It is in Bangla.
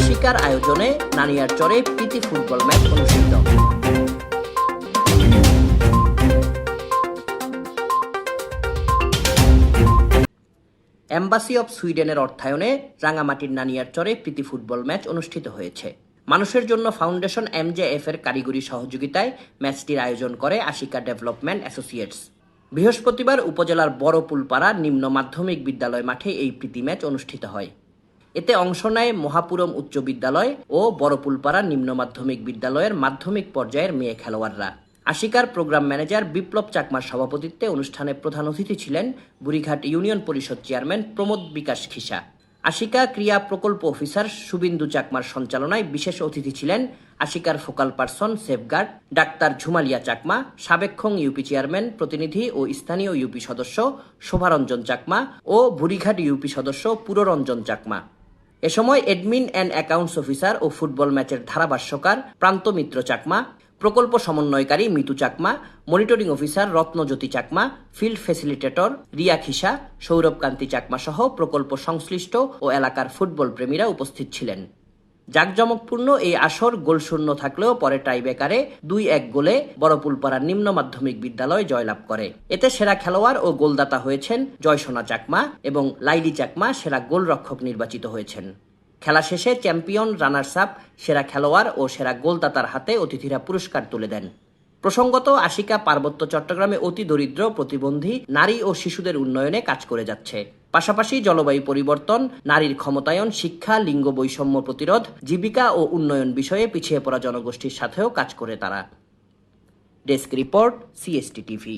আশিকার আয়োজনে নানিয়ার চরে প্রীতি ফুটবল ম্যাচ অনুষ্ঠিত। এম্বাসি অব সুইডেনের অর্থায়নে রাঙামাটির নানিয়ার চরে প্রীতি ফুটবল ম্যাচ অনুষ্ঠিত হয়েছে। মানুষের জন্য ফাউন্ডেশন এমজেএফ এর কারিগরি সহযোগিতায় ম্যাচটির আয়োজন করে আশিকা ডেভেলপমেন্ট অ্যাসোসিয়েটস। বৃহস্পতিবার উপজেলার বড় পুলপাড়া নিম্ন মাধ্যমিক বিদ্যালয় মাঠে এই প্রীতি ম্যাচ অনুষ্ঠিত হয়। এতে অংশ নেয় মহাপুরম উচ্চ বিদ্যালয় ও বড়পুলপাড়া নিম্ন মাধ্যমিক বিদ্যালয়ের মাধ্যমিক পর্যায়ের মেয়ে খেলোয়াড়রা। আশিকার প্রোগ্রাম ম্যানেজার বিপ্লব চাকমার সভাপতিত্বে অনুষ্ঠানে প্রধান অতিথি ছিলেন বুড়িঘাট ইউনিয়ন পরিষদ চেয়ারম্যান প্রমোদ বিকাশ খিসা। আশিকা ক্রিয়া প্রকল্প অফিসার শুভিন্দু চাকমার সঞ্চালনায় বিশেষ অতিথি ছিলেন আশিকার focal person safeguard, doctor Jhumaliya Chakma Sabekhyong UP chairman, প্রতিনিধি ও স্থানীয় ইউপি সদস্য শোভারঞ্জন চাকমা ও বুড়িঘাট ইউপি সদস্য পুররঞ্জন চাকমা। এ সময় এডমিন অ্যান্ড অ্যাকাউন্টস অফিসার ও ফুটবল ম্যাচের ধারাভাষ্যকার প্রান্ত মিত্র চাকমা, প্রকল্প সমন্বয়কারী Mitu Chakma monitoring officer Ratnajyoti Chakma field facilitator Riya Khisa, Sourav Kanti Chakma সহ প্রকল্প সংশ্লিষ্ট ও এলাকার ফুটবল প্রেমীরা উপস্থিত ছিলেন। জাকজমকপূর্ণ এই আসর গোলশূন্য থাকলেও পরে টাইবেকারে দুই এক গোলে বড়পুলপাড়া নিম্ন মাধ্যমিক বিদ্যালয় জয়লাভ করে। এতে সেরা খেলোয়াড় ও গোলদাতা হয়েছেন জয়সোনা চাকমা এবং লাইলি চাকমা সেরা গোলরক্ষক নির্বাচিত হয়েছেন। খেলা শেষে চ্যাম্পিয়ন রানার্স আপ সেরা খেলোয়াড় ও সেরা গোলদাতার হাতে অতিথিরা পুরস্কার তুলে দেন। প্রসঙ্গত, আশিকা পার্বত্য চট্টগ্রামে অতি দরিদ্র, প্রতিবন্ধী, নারী ও শিশুদের উন্নয়নে কাজ করে যাচ্ছে। পাশাপাশি জলবায়ু পরিবর্তন, নারীর ক্ষমতায়ন, শিক্ষা, লিঙ্গ বৈষম্য প্রতিরোধ, জীবিকা ও উন্নয়ন বিষয়ে পিছিয়ে পড়া জনগোষ্ঠীর সাথেও কাজ করে তারা। Desk report, CST TV.